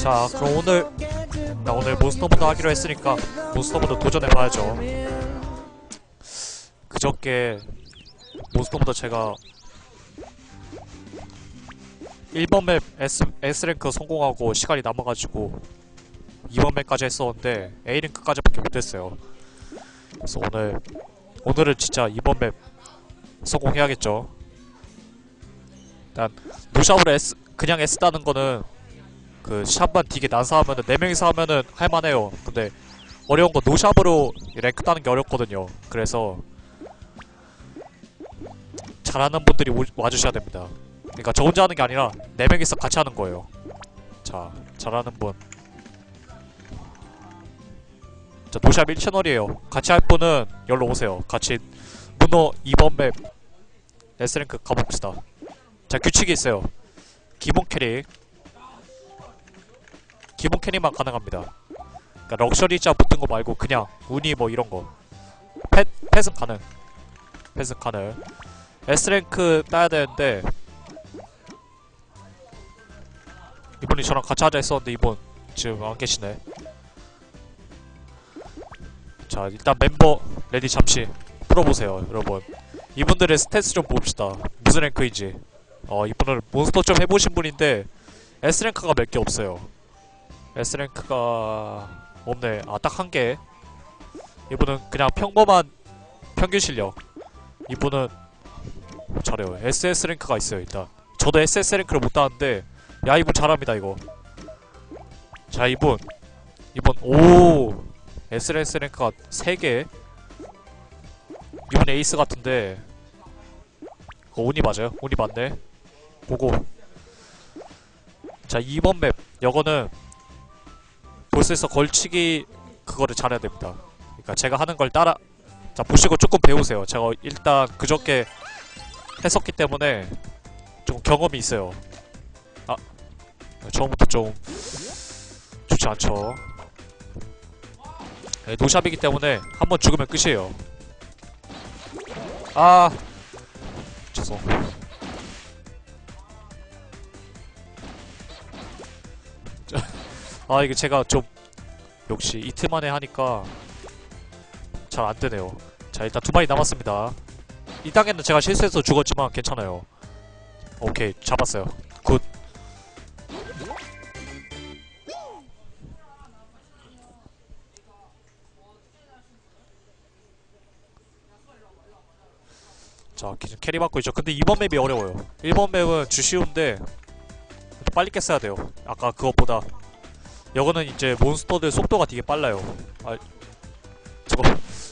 자 그럼 오늘 나 오늘 몬스터보드 하기로 했으니까 몬스터보드 도전해봐야죠. 그저께 몬스터보드 제가 1번 맵 S, S랭크 성공하고 시간이 남아가지고 2번 맵까지 했었는데 A랭크까지밖에 못했어요. 그래서 오늘 오늘은 진짜 2번 맵 성공해야겠죠. 일단 노샵으로 S 그냥 S 따는 거는 그 샵만 되게 난사 하면은 4명이서 하면은 할만해요 근데 어려운 건 노샵으로 랭크 따는 게 어렵거든요 그래서 잘하는 분들이 오- 와주셔야 됩니다 그러니까 저 혼자 하는 게 아니라 4명이서 같이 하는 거예요 자 잘하는 분 자, 노샵 1채널이에요. 같이 할 분은 열로 오세요. 같이 문어 2번 맵 S랭크 가봅시다. 자, 규칙이 있어요. 기본 캐릭. 기본 캐릭만 가능합니다. 그러니까 럭셔리자 붙은 거 말고 그냥 운이 뭐 이런 거. 펫, 펫은 가능. 펫은 가능. S랭크 따야 되는데 이분이 저랑 같이 하자 했었는데 이분 지금 안 계시네. 자 일단 멤버 레디 잠시 풀어보세요 여러분 이분들의 스탯을 좀 봅시다 무슨 랭크인지 어 이분은 몬스터 좀 해보신 분인데 S랭크가 몇 개 없어요 S랭크가 없네. 아 딱 한 개. 이분은 그냥 평범한 평균 실력. 이분은 잘해요. SS 랭크가 있어요 일단. 저도 SS 랭크를 못 따는데 야 이분 잘합니다 이거. 자 이분. 이분 오! SLS 랭크가 3개. 이번 에이스 같은데. 그거 운이 맞아요? 운이 맞네. 보고. 자 2번 맵. 이거는 보스에서 걸치기 그거를 잘해야 됩니다 그러니까 제가 하는 걸 따라 자 보시고 조금 배우세요 제가 일단 그저께 했었기 때문에 좀 경험이 있어요 아 처음부터 좀 좋지 않죠 네, 노샵이기 때문에 한 번 죽으면 끝이에요. 아 죄송. 자, 아 이게 제가 좀 역시 이틀 만에 하니까 잘 안 되네요. 자 일단 두 마리 남았습니다. 이 땅에는 제가 실수해서 죽었지만 괜찮아요. 오케이 잡았어요. 굿. 자, 캐리 받고 있죠. 근데 2번 맵이 어려워요. 1번 맵은 주쉬운데 빨리 깼어야 돼요. 아까 그것보다. 이거는 이제 몬스터들 속도가 되게 빨라요. 아, 저거,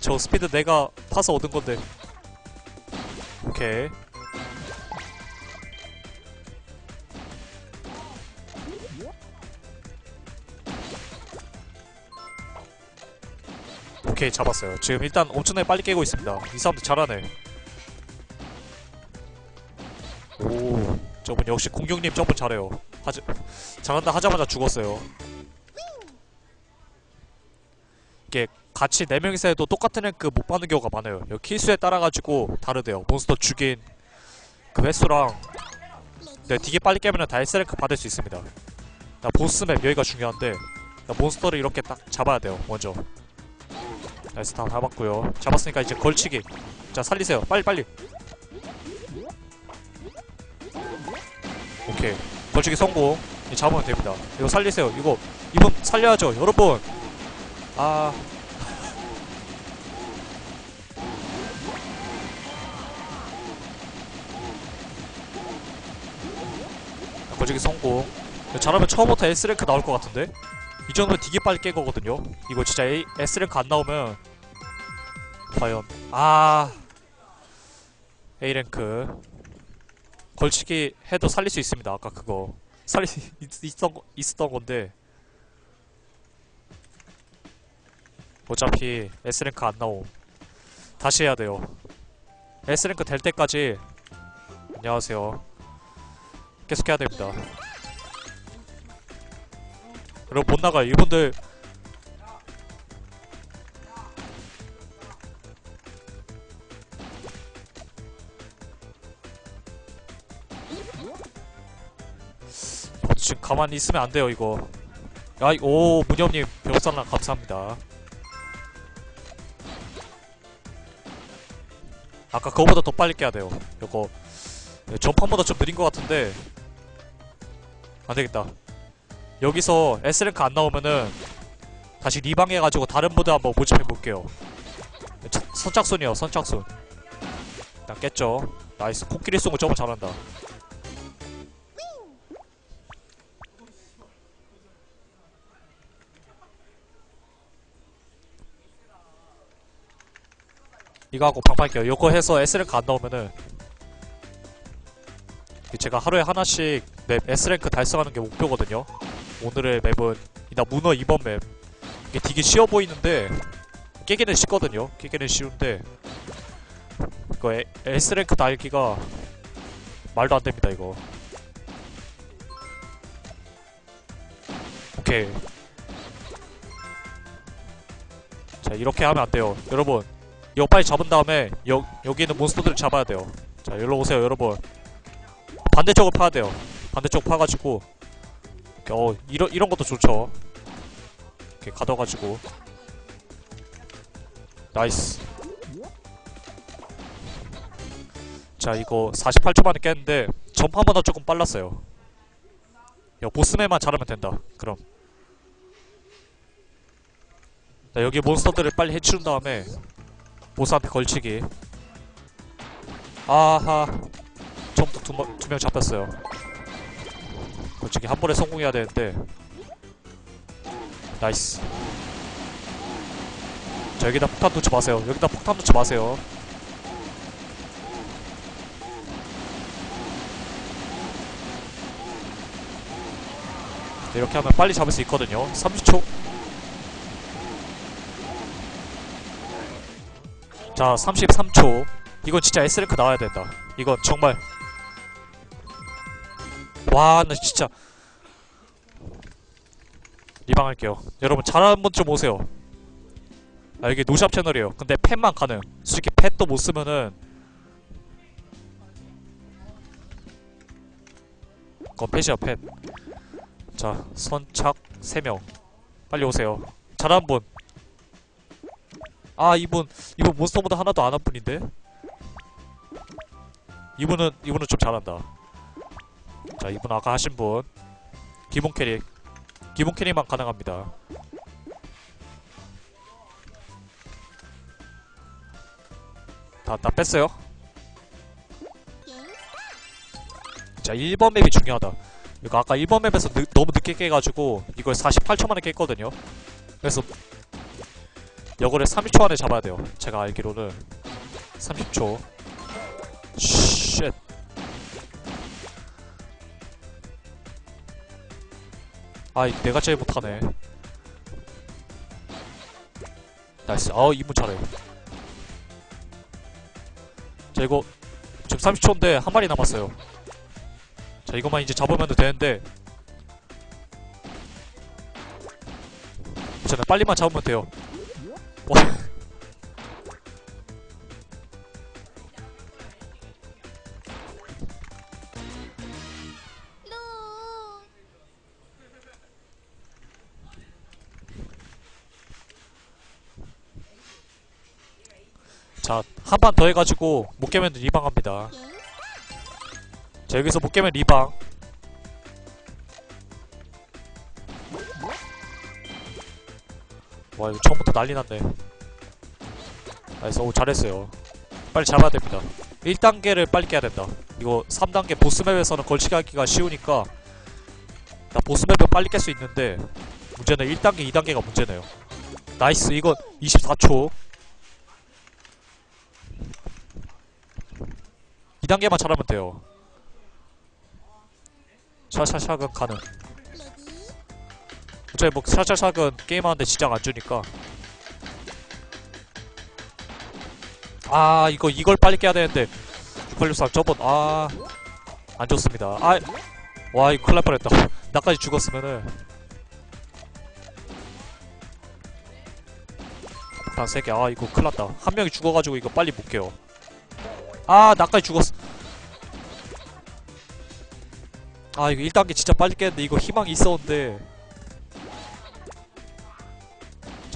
저 스피드 내가 타서 얻은 건데. 오케이. 오케이, 잡았어요. 지금 일단 엄청나게 빨리 깨고 있습니다. 이 사람들 잘하네. 오, 저분 역시 공격님 점프 잘해요. 하자, 잘한다 하자마자 죽었어요. 이게 같이 4명이서 해도 똑같은 랭크 못 받는 경우가 많아요. 여기 킬수에 따라가지고 다르대요. 몬스터 죽인 그 횟수랑 네, 되게 빨리 깨면 다 S랭크 받을 수 있습니다. 나 보스맵 여기가 중요한데 나 몬스터를 이렇게 딱 잡아야 돼요. 먼저. 나이스 다 잡았고요. 잡았으니까 이제 걸치기. 자 살리세요. 빨리 빨리. 오케이 걸치기 성공 잡으면 됩니다 이거 살리세요 이거 이분 살려야죠 여러분 아. 걸치기 성공. 잘하면 처음부터 S랭크 나올 것 같은데? 이 정도면 되게 빨리 깬 거거든요. 이거 진짜 A, S랭크 안 나오면 과연. 아. A랭크. 걸치기 해도 살릴 수 있습니다. 아까 그거. 살릴 수 있, 있던 거- 있었던 건데 어차피 S 랭크 안 나옴. 다시 해야 돼요. S 랭크 될 때까지 안녕하세요. 계속 해야 됩니다. 여러분 못 나가요. 이분들 지금 가만히 있으면 안 돼요 이거 야, 이- 오, 문영님, 별사랑 감사합니다. 아까 그거보다 더 빨리 깨야 돼요. 이거, 네, 전판보다 좀 느린 것 같은데, 안 되겠다. 여기서 S랭크 안 나오면은, 다시 리방해가지고 다른 모드 한번 모집해 볼게요. 차- 선착순이요, 선착순. 일단 깼죠. 나이스. 코끼리 쏘고 저거 잘한다. 이거 하고 방팔게요. 요거 해서 S랭크 안 나오면은 제가 하루에 하나씩 맵 S랭크 달성하는 게 목표거든요. 오늘의 맵은 이나 문어 2번 맵. 이게 되게 쉬워 보이는데 깨기는 쉽거든요. 깨기는 쉬운데 이거 에- S랭크 달기가 말도 안 됩니다, 이거. 오케이. 자, 이렇게 하면 안 돼요. 여러분, 이거 빨리 잡은 다음에 여, 여기 있는 몬스터들을 잡아야 돼요. 자, 여기로 오세요, 여러분. 반대쪽을 파야 돼요. 반대쪽 파가지고 어, 이런 이런 것도 좋죠. 이렇게 가둬가지고 나이스. 자, 이거 48초 만에 깼는데 전판보다 조금 빨랐어요. 야, 보스맨만 잘하면 된다. 그럼. 자, 여기 몬스터들을 빨리 해치운 다음에 보스한테 걸치기. 아하. 처음부터 두명 잡혔어요. 걸치기 한 번에 성공해야 되는데. 나이스. 자, 여기다 폭탄 놓지 마세요. 여기다 폭탄 놓지 마세요. 네, 이렇게 하면 빨리 잡을 수 있거든요. 30초. 자, 33초. 이건 진짜 S랭크 나와야 된다. 이건 정말. 와, 나 진짜. 리방할게요. 여러분, 잘 한번 좀 오세요. 아, 여기 노샵 채널이에요. 근데 팻만 가능. 솔직히 팻도 못 쓰면은. 그건 팻이야, 팻. 자, 선착 3명. 빨리 오세요. 잘한 분. 아, 이분, 이분 몬스터보다 하나도 안한 분인데? 이분은, 이분은 좀 잘한다. 자, 이분 아까 하신 분. 기본 캐릭. 기본 캐릭만 가능합니다. 다, 다 뺐어요. 자, 1번 맵이 중요하다. 이거 아까 1번 맵에서 늦- 너무 늦게 깨가지고 이걸 48초 만에 깼거든요. 그래서 이거를 30초 안에 잡아야 돼요. 제가 알기로는 30초. 쉣. 아이 내가 제일 못하네. 나이스. 아우 이분 잘해. 자 이거 지금 30초인데 한 마리 남았어요. 자 이것만 이제 잡으면 되는데 괜찮아 빨리만 잡으면 돼요 와. 자, 한 판 더 해가지고 못 깨면 리방 합니다. 자, 여기서 못 깨면 리방. 와, 이거 처음부터 난리 났네. 나이스, 오, 잘했어요. 빨리 잡아야 됩니다. 1단계를 빨리 깨야 된다. 이거 3단계 보스맵에서는 걸치기 하기가 쉬우니까 나 보스맵은 빨리 깰 수 있는데 문제는 1단계, 2단계가 문제네요. 나이스, 이거 24초. 2단계만 잘하면 돼요. 샤샤샥은 가능. 어차피 뭐 샤샤샥은 게임하는데 지장 안 주니까. 아 이거 이걸 빨리 깨야 되는데 686 저번 아 안 좋습니다. 아 와 이거 큰일 날 뻔했다. 나까지 죽었으면은 폭탄 3개 아 이거 큰일 났다. 한 명이 죽어가지고 이거 빨리 못 깨요. 아 나까지 죽었어. 아 이거 1단계 진짜 빨리 깼는데 이거 희망이 있었는데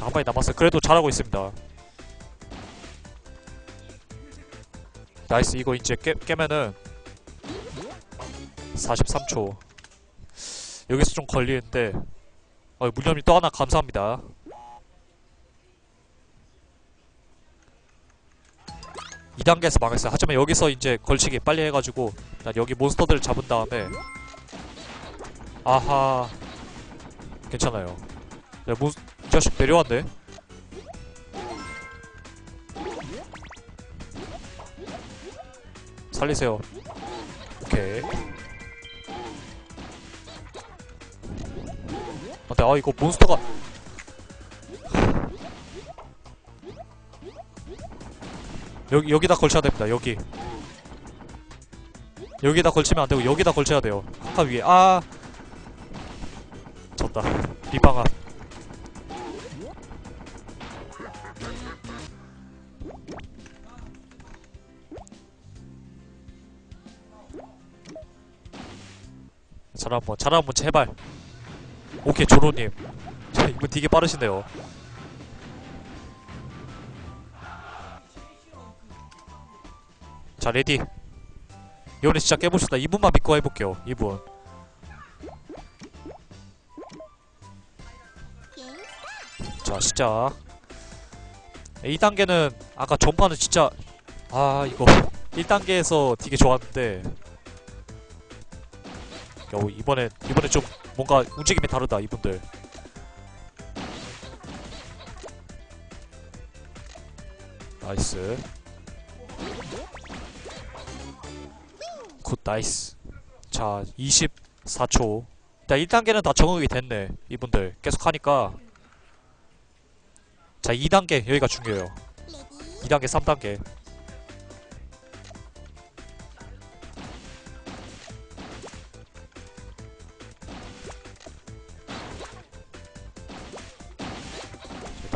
한 마리 남았어요. 그래도 잘하고 있습니다. 나이스 이거 이제 깨, 깨면은 43초 여기서 좀 걸리는데 어, 물념이 또 하나 감사합니다. 이단계에서 망했어요. 하지만 여기서 이제 걸치기 빨리 해가지고 일단 여기 몬스터들을 잡은 다음에 아하 괜찮아요. 야, 몬, 이 자식 내려왔네. 살리세요. 오케이. 아, 근데 아 이거 몬스터가 여기 여기다 걸쳐야 됩니다. 여기 여기다 걸치면 안 되고 여기다 걸쳐야 돼요. 아까 위에 아 졌다. 리방아. 잘 한번 잘 한번 제발. 오케이 조로님. 자 이분 되게 빠르시네요. 자 레디. 이번에 진짜 깨봅시다. 이분만 믿고 해볼게요. 이분. 자 시작 2단계는 아까 전판은 진짜 아 이거 1단계에서 되게 좋았는데 야, 이번에 이번에 좀 뭔가 움직임이 다르다 이분들. 나이스. 굿 나이스. 자 24초. 일단 1단계는 다 적응이 됐네 이분들. 계속 하니까. 자 2단계 여기가 중요해요. 2단계 3단계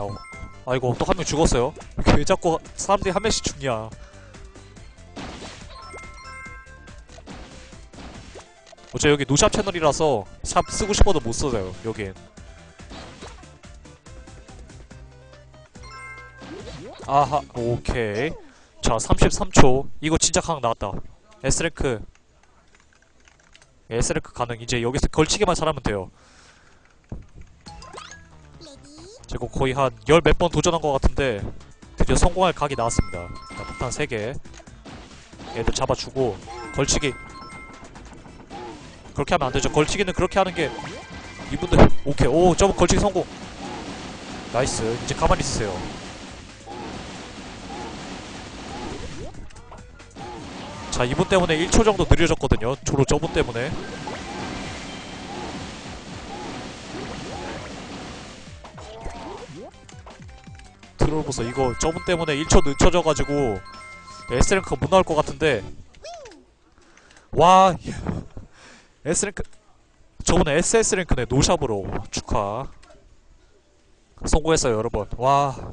나오 아이고 또 한 명 죽었어요. 왜 자꾸 사람들이 한 명씩 죽냐. 어째 여기 노샵 채널이라서 샵 쓰고 싶어도 못 써요 여긴 아하 오케이. 자 33초. 이거 진짜 강 나왔다. S랭크. S랭크 가능. 이제 여기서 걸치기만 잘하면 돼요 제가 거의 한 열 몇 번 도전한 것 같은데 드디어 성공할 각이 나왔습니다. 자, 폭탄 3개. 얘들 잡아주고 걸치기. 그렇게 하면 안되죠. 걸치기는 그렇게 하는 게 이분들 오케이. 오 저분 걸치기 성공. 나이스. 이제 가만히 있으세요. 자 이분 때문에 1초 정도 느려졌거든요. 주로 저분 때문에 트롤보서 이거 저분 때문에 1초 늦춰져가지고 S랭크가 못 나올 것 같은데. 와 S랭크 저번에 SS 랭크네 노샵으로. 축하. 성공했어요 여러분. 와